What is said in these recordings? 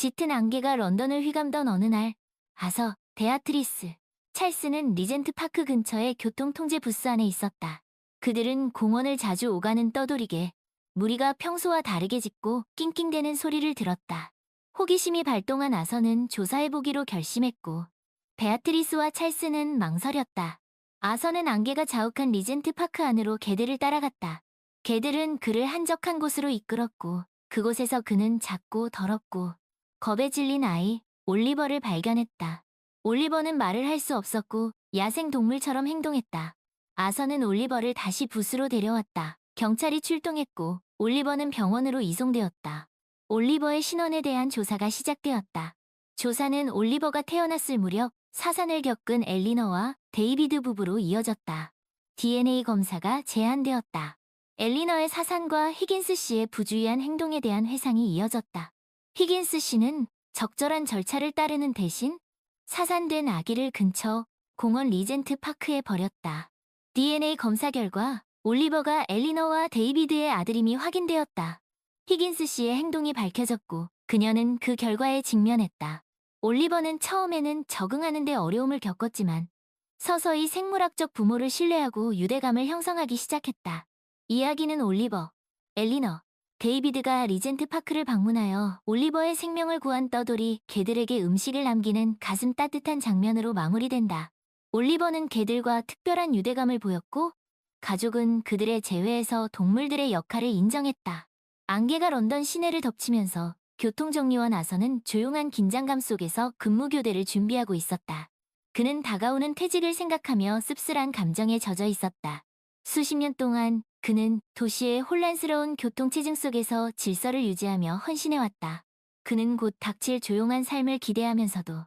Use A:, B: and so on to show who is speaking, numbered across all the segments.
A: 짙은 안개가 런던을 휘감던 어느 날, 아서, 베아트리스, 찰스는 리젠트 파크 근처의 교통 통제 부스 안에 있었다. 그들은 공원을 자주 오가는 떠돌이게 무리가 평소와 다르게 짖고 낑낑대는 소리를 들었다. 호기심이 발동한 아서는 조사해보기로 결심했고 베아트리스와 찰스는 망설였다. 아서는 안개가 자욱한 리젠트 파크 안으로 개들을 따라갔다. 개들은 그를 한적한 곳으로 이끌었고 그곳에서 그는 작고 더럽고 겁에 질린 아이 올리버를 발견했다. 올리버는 말을 할 수 없었고 야생 동물처럼 행동했다. 아서는 올리버를 다시 부스로 데려왔다. 경찰이 출동했고 올리버는 병원으로 이송되었다. 올리버의 신원에 대한 조사가 시작되었다. 조사는 올리버가 태어났을 무렵 사산을 겪은 엘리너와 데이비드 부부로 이어졌다. DNA 검사가 제한되었다. 엘리너의 사산과 히긴스 씨의 부주의한 행동에 대한 회상이 이어졌다. 히긴스 씨는 적절한 절차를 따르는 대신 사산된 아기를 근처 공원 리젠트 파크에 버렸다. DNA 검사 결과 올리버가 엘리너와 데이비드의 아들임이 확인되었다. 히긴스 씨의 행동이 밝혀졌고 그녀는 그 결과에 직면했다. 올리버는 처음에는 적응하는 데 어려움을 겪었지만 서서히 생물학적 부모를 신뢰하고 유대감을 형성하기 시작했다. 이야기는 올리버, 엘리너, 데이비드가 리젠트 파크를 방문하여 올리버의 생명을 구한 떠돌이 개들에게 음식을 남기는 가슴 따뜻한 장면으로 마무리된다. 올리버는 개들과 특별한 유대감을 보였고 가족은 그들의 재회에서 동물들의 역할을 인정했다. 안개가 런던 시내를 덮치면서 교통정리원 아서는 조용한 긴장감 속에서 근무교대를 준비하고 있었다. 그는 다가오는 퇴직을 생각하며 씁쓸한 감정에 젖어 있었다. 수십 년 동안 그는 도시의 혼란스러운 교통체증 속에서 질서를 유지하며 헌신해왔다. 그는 곧 닥칠 조용한 삶을 기대하면서도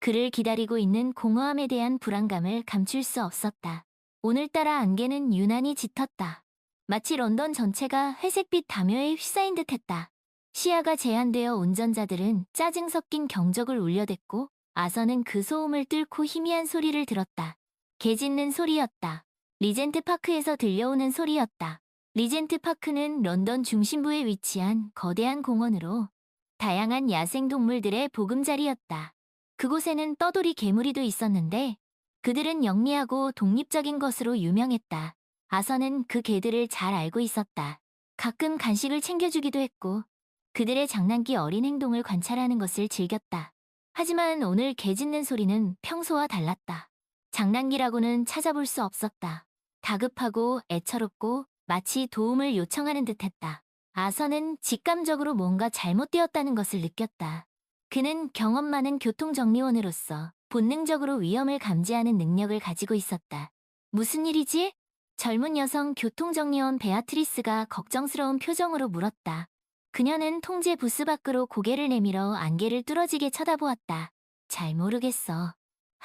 A: 그를 기다리고 있는 공허함에 대한 불안감을 감출 수 없었다. 오늘따라 안개는 유난히 짙었다. 마치 런던 전체가 회색빛 담요에 휩싸인 듯했다. 시야가 제한되어 운전자들은 짜증 섞인 경적을 울려댔고 아서는 그 소음을 뚫고 희미한 소리를 들었다. 개 짖는 소리였다. 리젠트 파크에서 들려오는 소리였다. 리젠트 파크는 런던 중심부에 위치한 거대한 공원으로 다양한 야생 동물들의 보금자리였다. 그곳에는 떠돌이 개무리도 있었는데 그들은 영리하고 독립적인 것으로 유명했다. 아서는 그 개들을 잘 알고 있었다. 가끔 간식을 챙겨주기도 했고 그들의 장난기 어린 행동을 관찰하는 것을 즐겼다. 하지만 오늘 개 짖는 소리는 평소와 달랐다. 장난기라고는 찾아볼 수 없었다. 다급하고 애처롭고 마치 도움을 요청하는 듯했다. 아서는 직감적으로 뭔가 잘못되었다는 것을 느꼈다. 그는 경험 많은 교통정리원으로서 본능적으로 위험을 감지하는 능력을 가지고 있었다. 무슨 일이지? 젊은 여성 교통정리원 베아트리스가 걱정스러운 표정으로 물었다. 그녀는 통제 부스 밖으로 고개를 내밀어 안개를 뚫어지게 쳐다보았다. 잘 모르겠어.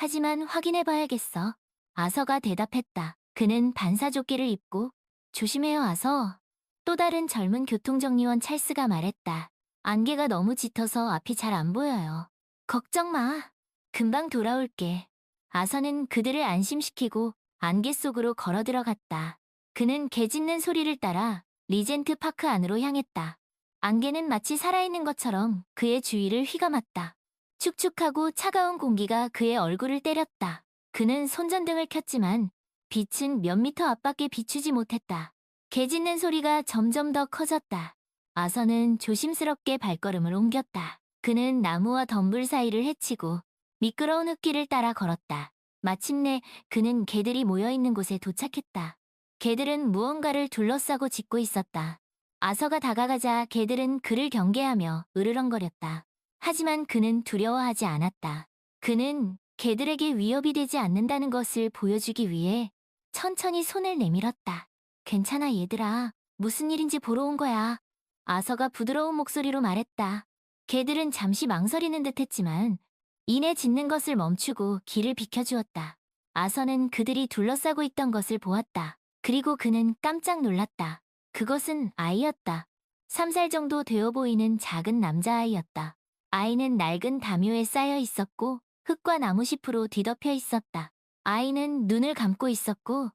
A: 하지만 확인해봐야겠어. 아서가 대답했다. 그는 반사조끼를 입고 조심해요 아서. 또 다른 젊은 교통정리원 찰스가 말했다. 안개가 너무 짙어서 앞이 잘 안 보여요. 걱정 마. 금방 돌아올게. 아서는 그들을 안심시키고 안개 속으로 걸어 들어갔다. 그는 개 짖는 소리를 따라 리젠트 파크 안으로 향했다. 안개는 마치 살아있는 것처럼 그의 주위를 휘감았다. 축축하고 차가운 공기가 그의 얼굴을 때렸다. 그는 손전등을 켰지만 빛은 몇 미터 앞밖에 비추지 못했다. 개 짖는 소리가 점점 더 커졌다. 아서는 조심스럽게 발걸음을 옮겼다. 그는 나무와 덤불 사이를 헤치고 미끄러운 흙길을 따라 걸었다. 마침내 그는 개들이 모여있는 곳에 도착했다. 개들은 무언가를 둘러싸고 짖고 있었다. 아서가 다가가자 개들은 그를 경계하며 으르렁거렸다. 하지만 그는 두려워하지 않았다. 그는 개들에게 위협이 되지 않는다는 것을 보여주기 위해 천천히 손을 내밀었다. 괜찮아 얘들아. 무슨 일인지 보러 온 거야. 아서가 부드러운 목소리로 말했다. 개들은 잠시 망설이는 듯 했지만 이내 짖는 것을 멈추고 길을 비켜주었다. 아서는 그들이 둘러싸고 있던 것을 보았다. 그리고 그는 깜짝 놀랐다. 그것은 아이였다. 3살 정도 되어 보이는 작은 남자아이였다. 아이는 낡은 담요에 쌓여 있었고 흙과 나무잎으로 뒤덮여 있었다. 아이는 눈을 감고 있었고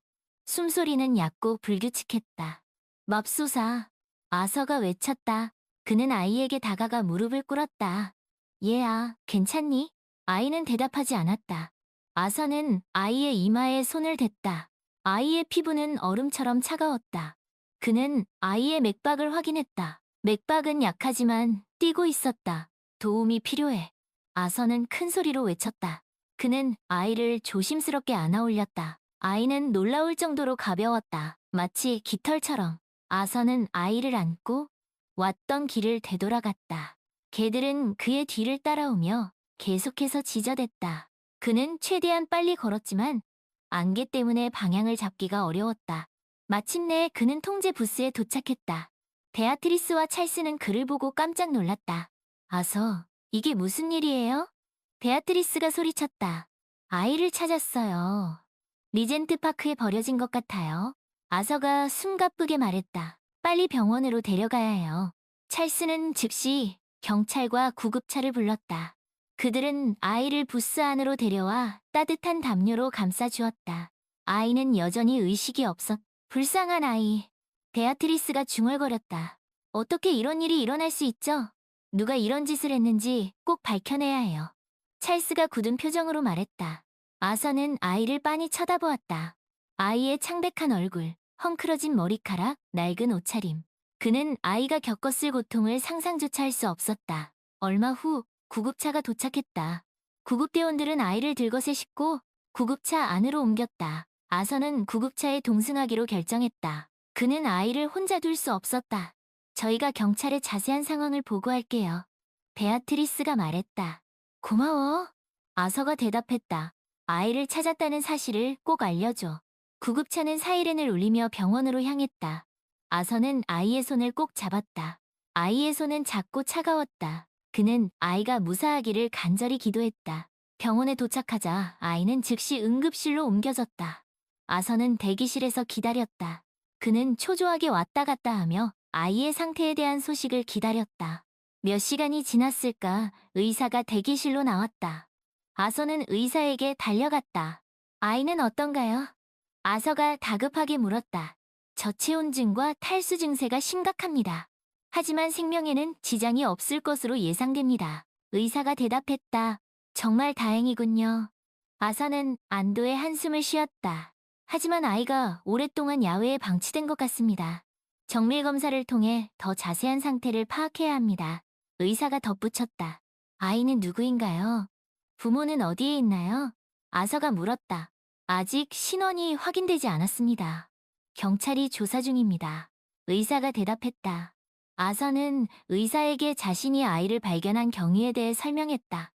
A: 숨소리는 얕고 불규칙했다. 맙소사. 아서가 외쳤다. 그는 아이에게 다가가 무릎을 꿇었다. 얘야, 괜찮니? 아이는 대답하지 않았다. 아서는 아이의 이마에 손을 댔다. 아이의 피부는 얼음처럼 차가웠다. 그는 아이의 맥박을 확인했다. 맥박은 약하지만 뛰고 있었다. 도움이 필요해. 아서는 큰 소리로 외쳤다. 그는 아이를 조심스럽게 안아 올렸다. 아이는 놀라울 정도로 가벼웠다. 마치 깃털처럼. 아서는 아이를 안고 왔던 길을 되돌아갔다. 개들은 그의 뒤를 따라오며 계속해서 지저댔다. 그는 최대한 빨리 걸었지만 안개 때문에 방향을 잡기가 어려웠다. 마침내 그는 통제 부스에 도착했다. 베아트리스와 찰스는 그를 보고 깜짝 놀랐다. 아서, 이게 무슨 일이에요? 베아트리스가 소리쳤다. 아이를 찾았어요. 리젠트 파크에 버려진 것 같아요. 아서가 숨가쁘게 말했다. 빨리 병원으로 데려가야 해요. 찰스는 즉시 경찰과 구급차를 불렀다. 그들은 아이를 부스 안으로 데려와 따뜻한 담요로 감싸주었다. 아이는 여전히 의식이 없었. 불쌍한 아이. 베아트리스가 중얼거렸다. 어떻게 이런 일이 일어날 수 있죠? 누가 이런 짓을 했는지 꼭 밝혀내야 해요. 찰스가 굳은 표정으로 말했다. 아서는 아이를 빤히 쳐다보았다. 아이의 창백한 얼굴, 헝클어진 머리카락, 낡은 옷차림. 그는 아이가 겪었을 고통을 상상조차 할 수 없었다. 얼마 후 구급차가 도착했다. 구급대원들은 아이를 들것에 싣고 구급차 안으로 옮겼다. 아서는 구급차에 동승하기로 결정했다. 그는 아이를 혼자 둘 수 없었다. 저희가 경찰에 자세한 상황을 보고할게요. 베아트리스가 말했다. 고마워. 아서가 대답했다. 아이를 찾았다는 사실을 꼭 알려줘. 구급차는 사이렌을 울리며 병원으로 향했다. 아서는 아이의 손을 꼭 잡았다. 아이의 손은 작고 차가웠다. 그는 아이가 무사하기를 간절히 기도했다. 병원에 도착하자 아이는 즉시 응급실로 옮겨졌다. 아서는 대기실에서 기다렸다. 그는 초조하게 왔다 갔다 하며 아이의 상태에 대한 소식을 기다렸다. 몇 시간이 지났을까 의사가 대기실로 나왔다. 아서는 의사에게 달려갔다. 아이는 어떤가요? 아서가 다급하게 물었다. 저체온증과 탈수 증세가 심각합니다. 하지만 생명에는 지장이 없을 것으로 예상됩니다. 의사가 대답했다. 정말 다행이군요. 아서는 안도의 한숨을 쉬었다. 하지만 아이가 오랫동안 야외에 방치된 것 같습니다. 정밀 검사를 통해 더 자세한 상태를 파악해야 합니다. 의사가 덧붙였다. 아이는 누구인가요? 부모는 어디에 있나요? 아서가 물었다. 아직 신원이 확인되지 않았습니다. 경찰이 조사 중입니다. 의사가 대답했다. 아서는 의사에게 자신이 아이를 발견한 경위에 대해 설명했다.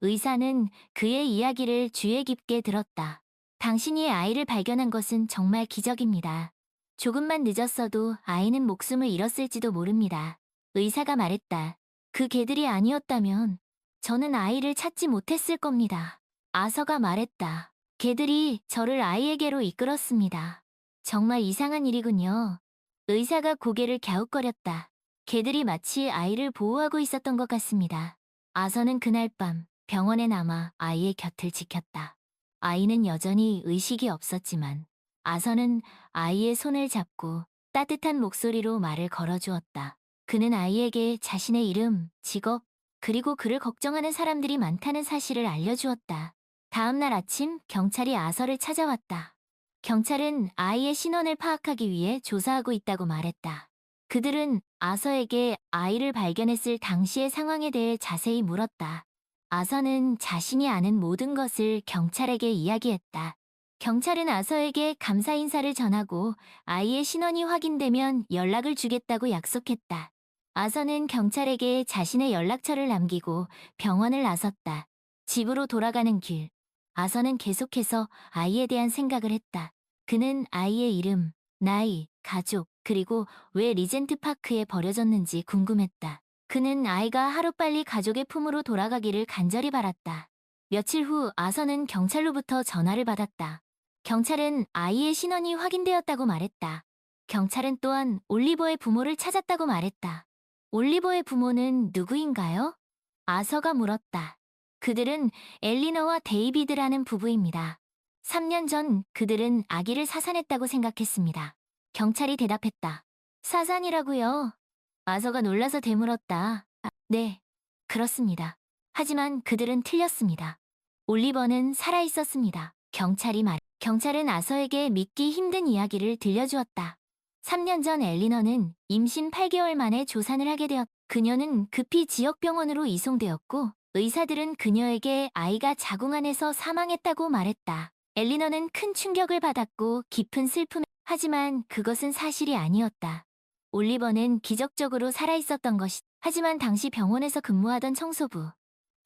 A: 의사는 그의 이야기를 주의 깊게 들었다. 당신이 아이를 발견한 것은 정말 기적입니다. 조금만 늦었어도 아이는 목숨을 잃었을지도 모릅니다. 의사가 말했다. 그 개들이 아니었다면 저는 아이를 찾지 못했을 겁니다. 아서가 말했다. 개들이 저를 아이에게로 이끌었습니다. 정말 이상한 일이군요. 의사가 고개를 갸웃거렸다. 개들이 마치 아이를 보호하고 있었던 것 같습니다. 아서는 그날 밤 병원에 남아 아이의 곁을 지켰다. 아이는 여전히 의식이 없었지만 아서는 아이의 손을 잡고 따뜻한 목소리로 말을 걸어주었다. 그는 아이에게 자신의 이름, 직업, 그리고 그를 걱정하는 사람들이 많다는 사실을 알려주었다. 다음 날 아침 경찰이 아서를 찾아왔다. 경찰은 아이의 신원을 파악하기 위해 조사하고 있다고 말했다. 그들은 아서에게 아이를 발견했을 당시의 상황에 대해 자세히 물었다. 아서는 자신이 아는 모든 것을 경찰에게 이야기했다. 경찰은 아서에게 감사 인사를 전하고 아이의 신원이 확인되면 연락을 주겠다고 약속했다. 아서는 경찰에게 자신의 연락처를 남기고 병원을 나섰다. 집으로 돌아가는 길. 아서는 계속해서 아이에 대한 생각을 했다. 그는 아이의 이름, 나이, 가족, 그리고 왜 리젠트 파크에 버려졌는지 궁금했다. 그는 아이가 하루빨리 가족의 품으로 돌아가기를 간절히 바랐다. 며칠 후 아서는 경찰로부터 전화를 받았다. 경찰은 아이의 신원이 확인되었다고 말했다. 경찰은 또한 올리버의 부모를 찾았다고 말했다. 올리버의 부모는 누구인가요? 아서가 물었다. 그들은 엘리너와 데이비드라는 부부입니다. 3년 전 그들은 아기를 사산했다고 생각했습니다. 경찰이 대답했다. 사산이라고요? 아서가 놀라서 되물었다. 아, 네, 그렇습니다. 하지만 그들은 틀렸습니다. 올리버는 살아 있었습니다. 경찰이 말. 경찰은 아서에게 믿기 힘든 이야기를 들려주었다. 3년 전 엘리너는 임신 8개월 만에 조산을 하게 되었. 그녀는 급히 지역병원으로 이송되었고 의사들은 그녀에게 아이가 자궁 안에서 사망했다고 말했다. 엘리너는 큰 충격을 받았고 깊은 슬픔. 하지만 그것은 사실이 아니었다. 올리버는 기적적으로 살아있었던 것이. 하지만 당시 병원에서 근무하던 청소부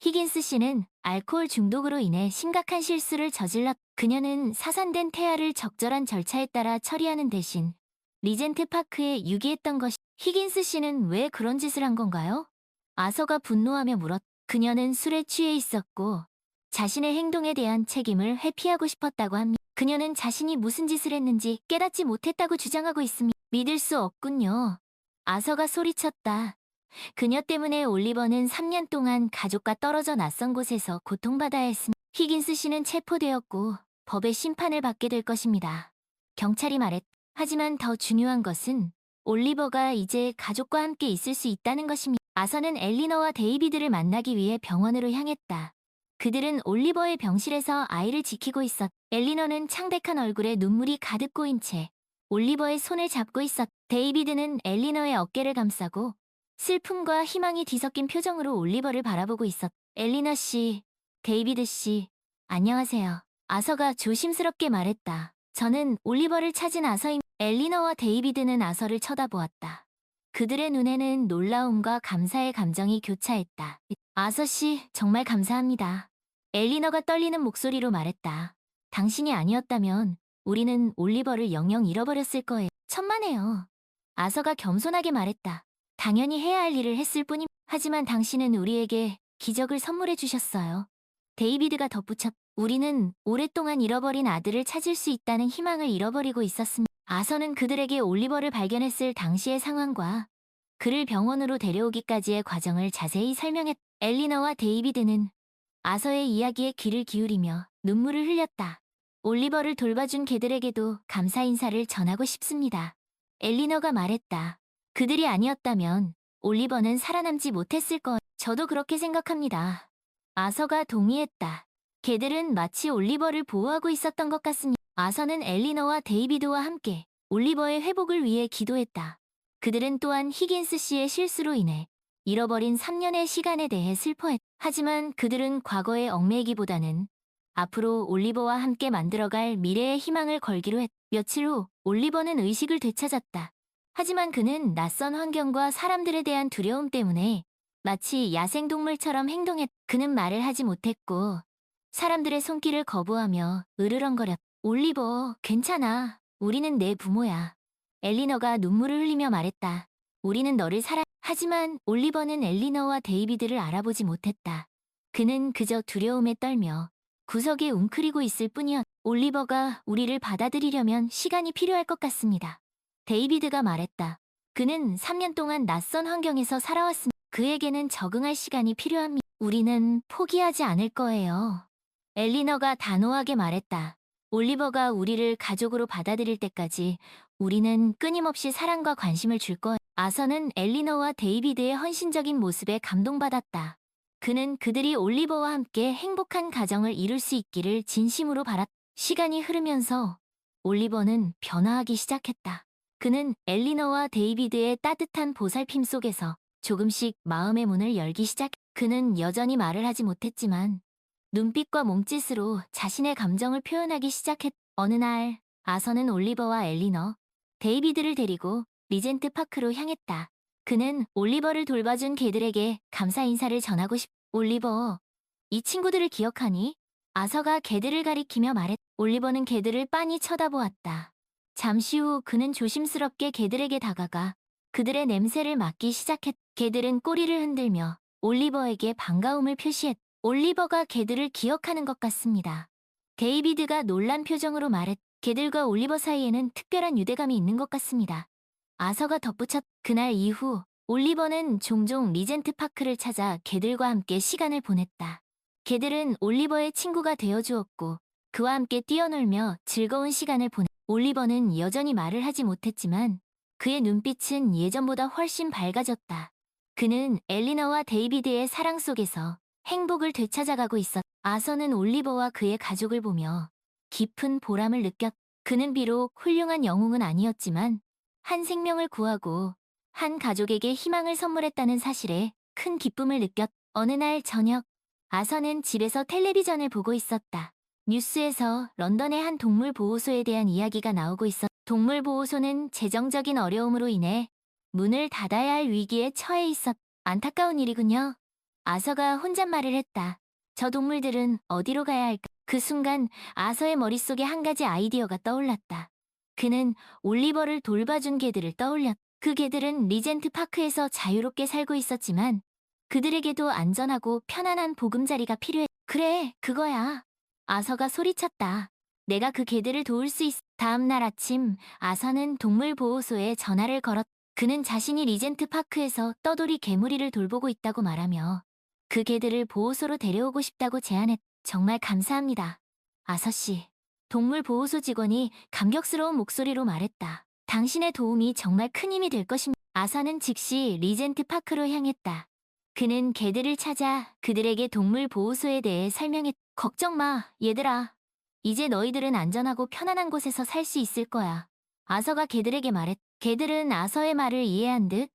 A: 히긴스 씨는 알코올 중독으로 인해 심각한 실수를 저질렀. 그녀는 사산된 태아를 적절한 절차에 따라 처리하는 대신 리젠트 파크에 유기했던 것이. 히긴스 씨는 왜 그런 짓을 한 건가요? 아서가 분노하며 물었. 그녀는 술에 취해 있었고 자신의 행동에 대한 책임을 회피하고 싶었다고 합니다. 그녀는 자신이 무슨 짓을 했는지 깨닫지 못했다고 주장하고 있습니다. 믿을 수 없군요. 아서가 소리쳤다. 그녀 때문에 올리버는 3년 동안 가족과 떨어져 낯선 곳에서 고통받아야 했습니다. 히긴스 씨는 체포되었고 법의 심판을 받게 될 것입니다. 경찰이 말했. 하지만 더 중요한 것은 올리버가 이제 가족과 함께 있을 수 있다는 것입니다. 아서는 엘리너와 데이비드를 만나기 위해 병원으로 향했다. 그들은 올리버의 병실에서 아이를 지키고 있었. 엘리너는 창백한 얼굴에 눈물이 가득 고인 채 올리버의 손을 잡고 있었. 데이비드는 엘리너의 어깨를 감싸고 슬픔과 희망이 뒤섞인 표정으로 올리버를 바라보고 있었. 엘리너 씨, 데이비드 씨, 안녕하세요. 아서가 조심스럽게 말했다. 저는 올리버를 찾은 아서임. 엘리너와 데이비드는 아서를 쳐다보았다. 그들의 눈에는 놀라움과 감사의 감정이 교차했다. 아서 씨, 정말 감사합니다. 엘리너가 떨리는 목소리로 말했다. 당신이 아니었다면 우리는 올리버를 영영 잃어버렸을 거예요. 천만에요. 아서가 겸손하게 말했다. 당연히 해야 할 일을 했을 뿐임. 하지만 당신은 우리에게 기적을 선물해 주셨어요. 데이비드가 덧붙였. 우리는 오랫동안 잃어버린 아들을 찾을 수 있다는 희망을 잃어버리고 있었습니다. 아서는 그들에게 올리버를 발견했을 당시의 상황과 그를 병원으로 데려오기까지의 과정을 자세히 설명했. 엘리너와 데이비드는 아서의 이야기에 귀를 기울이며 눈물을 흘렸다. 올리버를 돌봐준 개들에게도 감사 인사를 전하고 싶습니다. 엘리너가 말했다. 그들이 아니었다면 올리버는 살아남지 못했을 거. 저도 그렇게 생각합니다. 아서가 동의했다. 개들은 마치 올리버를 보호하고 있었던 것 같습니다. 아서는 엘리너와 데이비드와 함께 올리버의 회복을 위해 기도했다. 그들은 또한 히긴스 씨의 실수로 인해 잃어버린 3년의 시간에 대해 슬퍼했. 하지만 그들은 과거에 얽매이기보다는 앞으로 올리버와 함께 만들어갈 미래의 희망을 걸기로 했. 며칠 후 올리버는 의식을 되찾았다. 하지만 그는 낯선 환경과 사람들에 대한 두려움 때문에 마치 야생동물처럼 행동했. 그는 말을 하지 못했고 사람들의 손길을 거부하며 으르렁거렸. 올리버, 괜찮아. 우리는 내 부모야. 엘리너가 눈물을 흘리며 말했다. 우리는 너를 사랑. 하지만 올리버는 엘리너와 데이비드를 알아보지 못했다. 그는 그저 두려움에 떨며 구석에 웅크리고 있을 뿐이었. 올리버가 우리를 받아들이려면 시간이 필요할 것 같습니다. 데이비드가 말했다. 그는 3년 동안 낯선 환경에서 살아왔습니다. 그에게는 적응할 시간이 필요합니다. 우리는 포기하지 않을 거예요. 엘리너가 단호하게 말했다. 올리버가 우리를 가족으로 받아들일 때까지 우리는 끊임없이 사랑과 관심을 줄 거야. 아서는 엘리너와 데이비드의 헌신적인 모습에 감동받았다. 그는 그들이 올리버와 함께 행복한 가정을 이룰 수 있기를 진심으로 바랐. 시간이 흐르면서 올리버는 변화하기 시작했다. 그는 엘리너와 데이비드의 따뜻한 보살핌 속에서 조금씩 마음의 문을 열기 시작. 그는 여전히 말을 하지 못했지만 눈빛과 몸짓으로 자신의 감정을 표현하기 시작했. 어느 날 아서는 올리버와 엘리너, 데이비드를 데리고 리젠트 파크로 향했다. 그는 올리버를 돌봐준 개들에게 감사 인사를 전하고 싶. 올리버, 이 친구들을 기억하니? 아서가 개들을 가리키며 말했. 올리버는 개들을 빤히 쳐다보았다. 잠시 후 그는 조심스럽게 개들에게 다가가 그들의 냄새를 맡기 시작했. 개들은 꼬리를 흔들며 올리버에게 반가움을 표시했. 올리버가 개들을 기억하는 것 같습니다. 데이비드가 놀란 표정으로 말했. 개들과 올리버 사이에는 특별한 유대감이 있는 것 같습니다. 아서가 덧붙였. 그날 이후 올리버는 종종 리젠트 파크를 찾아 개들과 함께 시간을 보냈다. 개들은 올리버의 친구가 되어 주었고 그와 함께 뛰어놀며 즐거운 시간을 보내. 올리버는 여전히 말을 하지 못했지만 그의 눈빛은 예전보다 훨씬 밝아졌다. 그는 엘리너와 데이비드의 사랑 속에서 행복을 되찾아가고 있었. 아서는 올리버와 그의 가족을 보며 깊은 보람을 느꼈. 그는 비록 훌륭한 영웅은 아니었지만 한 생명을 구하고 한 가족에게 희망을 선물했다는 사실에 큰 기쁨을 느꼈. 어느 날 저녁, 아서는 집에서 텔레비전을 보고 있었다. 뉴스에서 런던의 한 동물 보호소에 대한 이야기가 나오고 있었. 동물 보호소는 재정적인 어려움으로 인해 문을 닫아야 할 위기에 처해 있었. 안타까운 일이군요. 아서가 혼잣말을 했다. 저 동물들은 어디로 가야 할까? 그 순간 아서의 머릿속에 한 가지 아이디어가 떠올랐다. 그는 올리버를 돌봐준 개들을 떠올렸. 그 개들은 리젠트 파크에서 자유롭게 살고 있었지만 그들에게도 안전하고 편안한 보금자리가 필요해. 그래, 그거야. 아서가 소리쳤다. 내가 그 개들을 도울 수 있. 다음 날 아침, 아서는 동물보호소에 전화를 걸었. 그는 자신이 리젠트 파크에서 떠돌이 개무리를 돌보고 있다고 말하며 그 개들을 보호소로 데려오고 싶다고 제안했. 정말 감사합니다. 아서 씨. 동물보호소 직원이 감격스러운 목소리로 말했다. 당신의 도움이 정말 큰 힘이 될 것입니다. 아서는 즉시 리젠트 파크로 향했다. 그는 개들을 찾아 그들에게 동물 보호소에 대해 설명했. 걱정 마, 얘들아. 이제 너희들은 안전하고 편안한 곳에서 살 수 있을 거야. 아서가 개들에게 말했. 개들은 아서의 말을 이해한 듯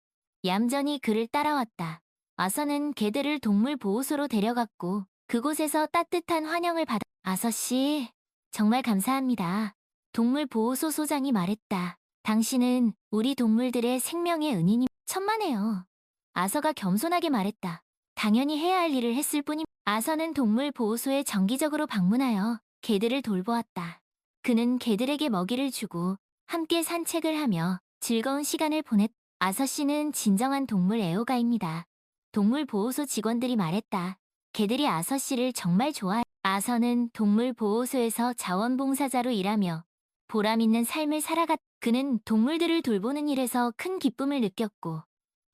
A: 얌전히 그를 따라왔다. 아서는 개들을 동물 보호소로 데려갔고 그곳에서 따뜻한 환영을 받아. 아서 씨, 정말 감사합니다. 동물 보호소 소장이 말했다. 당신은 우리 동물들의 생명의 은인이 천만에요. 아서가 겸손하게 말했다. 당연히 해야 할 일을 했을 뿐임. 아서는 동물 보호소에 정기적으로 방문하여 개들을 돌보았다. 그는 개들에게 먹이를 주고 함께 산책을 하며 즐거운 시간을 보냈. 아서 씨는 진정한 동물 애호가입니다. 동물 보호소 직원들이 말했다. 개들이 아서 씨를 정말 좋아해. 아서는 동물 보호소에서 자원봉사자로 일하며 보람 있는 삶을 살아갔. 그는 동물들을 돌보는 일에서 큰 기쁨을 느꼈고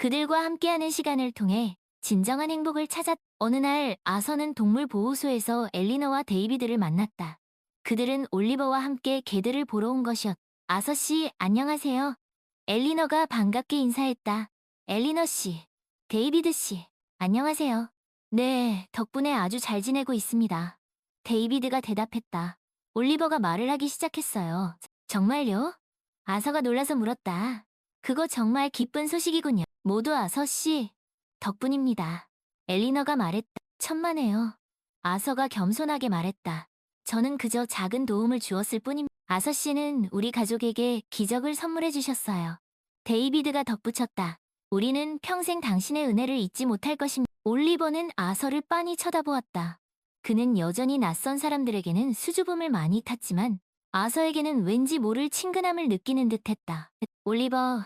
A: 그들과 함께하는 시간을 통해 진정한 행복을 찾았. 어느 날 아서는 동물 보호소에서 엘리너와 데이비드를 만났다. 그들은 올리버와 함께 개들을 보러 온 것이었. 아서 씨, 안녕하세요. 엘리너가 반갑게 인사했다. 엘리너 씨, 데이비드 씨, 안녕하세요. 네, 덕분에 아주 잘 지내고 있습니다. 데이비드가 대답했다. 올리버가 말을 하기 시작했어요. 정말요? 아서가 놀라서 물었다. 그거 정말 기쁜 소식이군요. 모두 아서 씨 덕분입니다. 엘리너가 말했다. 천만에요. 아서가 겸손하게 말했다. 저는 그저 작은 도움을 주었을 뿐임. 아서 씨는 우리 가족에게 기적을 선물해 주셨어요. 데이비드가 덧붙였다. 우리는 평생 당신의 은혜를 잊지 못할 것입니다. 올리버는 아서를 빤히 쳐다보았다. 그는 여전히 낯선 사람들에게는 수줍음을 많이 탔지만 아서에게는 왠지 모를 친근함을 느끼는 듯했다. 올리버,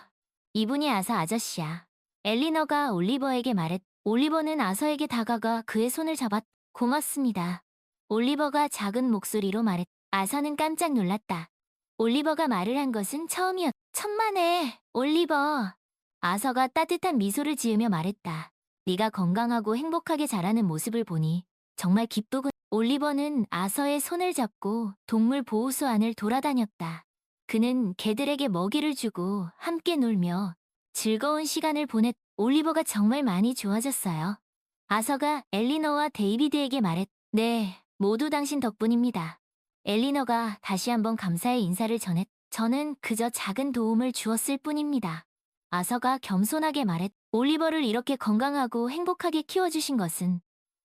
A: 이분이 아서 아저씨야. 엘리너가 올리버에게 말했. 올리버는 아서에게 다가가 그의 손을 잡았. 고맙습니다. 올리버가 작은 목소리로 말했. 아서는 깜짝 놀랐다. 올리버가 말을 한 것은 처음이었. 천만에, 올리버. 아서가 따뜻한 미소를 지으며 말했다. 네가 건강하고 행복하게 자라는 모습을 보니 정말 기쁘군. 올리버는 아서의 손을 잡고 동물 보호소 안을 돌아다녔다. 그는 개들에게 먹이를 주고 함께 놀며 즐거운 시간을 보냈. 올리버가 정말 많이 좋아졌어요. 아서가 엘리너와 데이비드에게 말했. 네, 모두 당신 덕분입니다. 엘리너가 다시 한번 감사의 인사를 전했. 저는 그저 작은 도움을 주었을 뿐입니다. 아서가 겸손하게 말했. 올리버를 이렇게 건강하고 행복하게 키워주신 것은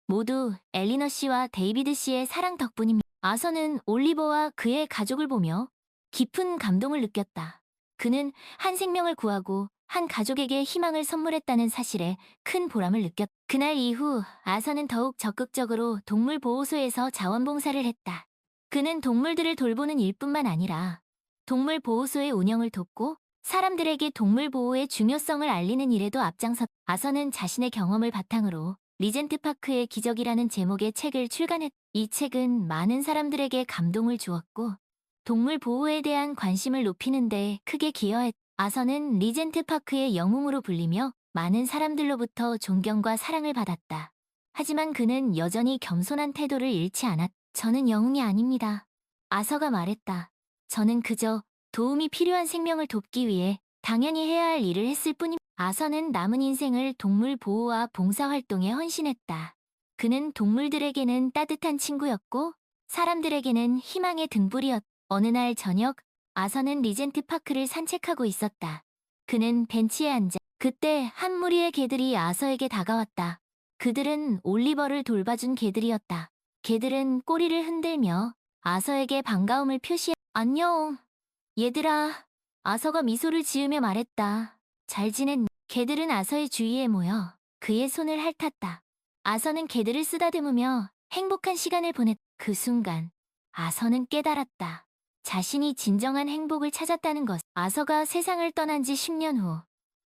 A: 모두 엘리너 씨와 데이비드 씨의 사랑 덕분입니다. 아서는 올리버와 그의 가족을 보며 깊은 감동을 느꼈다. 그는 한 생명을 구하고 한 가족에게 희망을 선물했다는 사실에 큰 보람을 느꼈. 그날 이후 아서는 더욱 적극적으로 동물 보호소에서 자원봉사를 했다. 그는 동물들을 돌보는 일뿐만 아니라 동물 보호소의 운영을 돕고 사람들에게 동물 보호의 중요성을 알리는 일에도 앞장섰. 아서는 자신의 경험을 바탕으로 리젠트 파크의 기적이라는 제목의 책을 출간했. 이 책은 많은 사람들에게 감동을 주었고 동물 보호에 대한 관심을 높이는 데 크게 기여했. 아서는 리젠트 파크의 영웅으로 불리며 많은 사람들로부터 존경과 사랑을 받았다. 하지만 그는 여전히 겸손한 태도를 잃지 않았. 저는 영웅이 아닙니다. 아서가 말했다. 저는 그저 도움이 필요한 생명을 돕기 위해 당연히 해야 할 일을 했을 뿐임. 아서는 남은 인생을 동물 보호와 봉사활동에 헌신했다. 그는 동물들에게는 따뜻한 친구였고 사람들에게는 희망의 등불이었. 어느 날 저녁 아서는 리젠트 파크를 산책하고 있었다. 그는 벤치에 앉아 그때 한 무리의 개들이 아서에게 다가왔다. 그들은 올리버를 돌봐준 개들이었다. 개들은 꼬리를 흔들며 아서에게 반가움을 표시. 안녕. 얘들아. 아서가 미소를 지으며 말했다. 잘 지냈니? 개들은 아서의 주위에 모여 그의 손을 핥았다. 아서는 개들을 쓰다듬으며 행복한 시간을 보냈. 그 순간 아서는 깨달았다. 자신이 진정한 행복을 찾았다는 것. 아서가 세상을 떠난 지 10년 후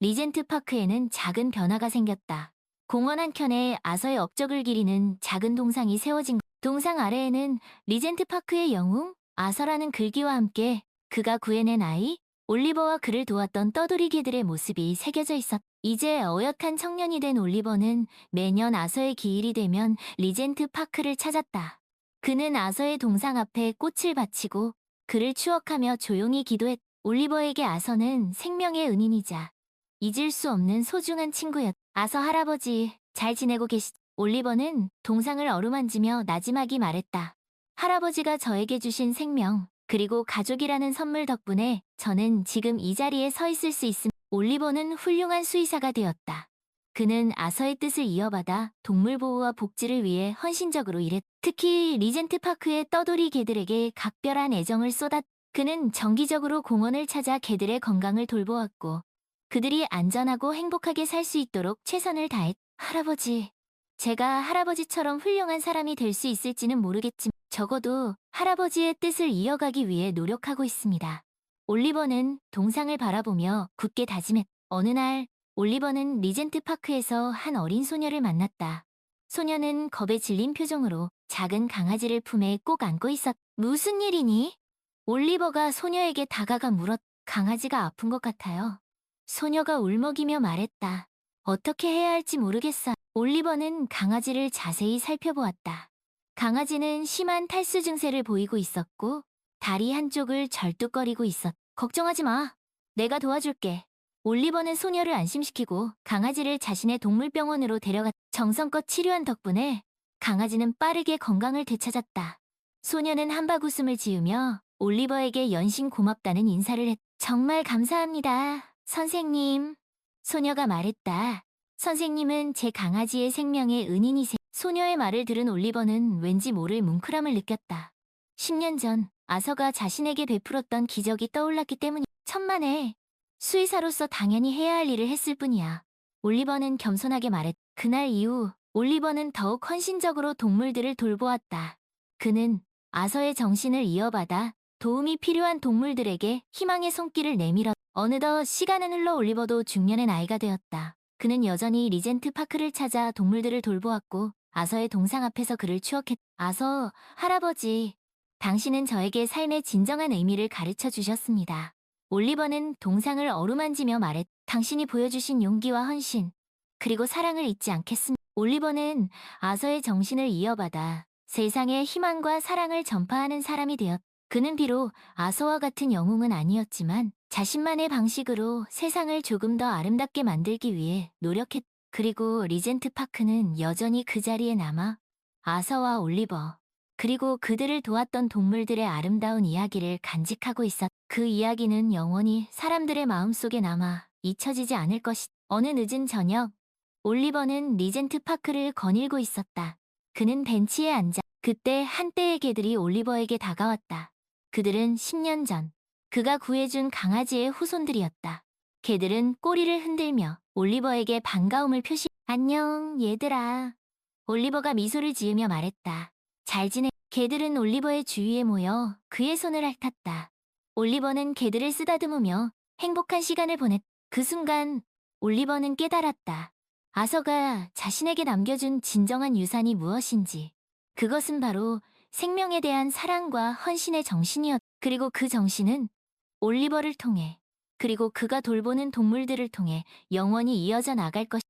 A: 리젠트 파크에는 작은 변화가 생겼다. 공원 한켠에 아서의 업적을 기리는 작은 동상이 세워진 것. 동상 아래에는 리젠트 파크의 영웅 아서라는 글귀와 함께 그가 구해낸 아이 올리버와 그를 도왔던 떠돌이 개들의 모습이 새겨져 있었. 이제 어엿한 청년이 된 올리버는 매년 아서의 기일이 되면 리젠트 파크를 찾았다. 그는 아서의 동상 앞에 꽃을 바치고 그를 추억하며 조용히 기도했. 올리버에게 아서는 생명의 은인이자 잊을 수 없는 소중한 친구였. 아서 할아버지 잘 지내고 계시. 올리버는 동상을 어루만지며 나지막이 말했다. 할아버지가 저에게 주신 생명 그리고 가족이라는 선물 덕분에 저는 지금 이 자리에 서 있을 수 있음. 올리버는 훌륭한 수의사가 되었다. 그는 아서의 뜻을 이어받아 동물 보호와 복지를 위해 헌신적으로 일했. 특히 리젠트 파크의 떠돌이 개들에게 각별한 애정을 쏟았. 그는 정기적으로 공원을 찾아 개들의 건강을 돌보았고 그들이 안전하고 행복하게 살 수 있도록 최선을 다했. 할아버지, 제가 할아버지처럼 훌륭한 사람이 될 수 있을지는 모르겠지만 적어도 할아버지의 뜻을 이어가기 위해 노력하고 있습니다. 올리버는 동상을 바라보며 굳게 다짐했. 어느 날 올리버는 리젠트 파크에서 한 어린 소녀를 만났다. 소녀는 겁에 질린 표정으로 작은 강아지를 품에 꼭 안고 있었. 무슨 일이니? 올리버가 소녀에게 다가가 물었. 강아지가 아픈 것 같아요. 소녀가 울먹이며 말했다. 어떻게 해야 할지 모르겠어. 올리버는 강아지를 자세히 살펴보았다. 강아지는 심한 탈수 증세를 보이고 있었고 다리 한쪽을 절뚝거리고 있었. 걱정하지 마. 내가 도와줄게. 올리버는 소녀를 안심시키고 강아지를 자신의 동물병원으로 데려갔. 정성껏 치료한 덕분에 강아지는 빠르게 건강을 되찾았다. 소녀는 한박 웃음을 지으며 올리버에게 연신 고맙다는 인사를 했. 정말 감사합니다, 선생님. 소녀가 말했다. 선생님은 제 강아지의 생명의 은인이세. 소녀의 말을 들은 올리버는 왠지 모를 뭉클함을 느꼈다. 10년 전 아서가 자신에게 베풀었던 기적이 떠올랐기 때문이 천만에 수의사로서 당연히 해야 할 일을 했을 뿐이야. 올리버는 겸손하게 말했. 그날 이후 올리버는 더욱 헌신적으로 동물들을 돌보았다. 그는 아서의 정신을 이어받아 도움이 필요한 동물들에게 희망의 손길을 내밀었. 어느덧 시간은 흘러 올리버도 중년의 나이가 되었다. 그는 여전히 리젠트 파크를 찾아 동물들을 돌보았고 아서의 동상 앞에서 그를 추억했. 아서, 할아버지, 당신은 저에게 삶의 진정한 의미를 가르쳐 주셨습니다. 올리버는 동상을 어루만지며 말했. 당신이 보여주신 용기와 헌신, 그리고 사랑을 잊지 않겠습니다. 올리버는 아서의 정신을 이어받아 세상에 희망과 사랑을 전파하는 사람이 되었. 그는 비록 아서와 같은 영웅은 아니었지만 자신만의 방식으로 세상을 조금 더 아름답게 만들기 위해 노력했. 그리고 리젠트 파크는 여전히 그 자리에 남아 아서와 올리버, 그리고 그들을 도왔던 동물들의 아름다운 이야기를 간직하고 있었. 그 이야기는 영원히 사람들의 마음속에 남아 잊혀지지 않을 것이. 어느 늦은 저녁, 올리버는 리젠트 파크를 거닐고 있었다. 그는 벤치에 앉아. 그때 한때의 개들이 올리버에게 다가왔다. 그들은 10년 전 그가 구해준 강아지의 후손들이었다. 개들은 꼬리를 흔들며 올리버에게 반가움을 표시. 안녕, 얘들아. 올리버가 미소를 지으며 말했다. 잘 지내. 개들은 올리버의 주위에 모여 그의 손을 핥았다. 올리버는 개들을 쓰다듬으며 행복한 시간을 보냈. 그 순간 올리버는 깨달았다. 아서가 자신에게 남겨준 진정한 유산이 무엇인지. 그것은 바로 생명에 대한 사랑과 헌신의 정신이었. 그리고 그 정신은 올리버를 통해 그리고 그가 돌보는 동물들을 통해 영원히 이어져 나갈 것.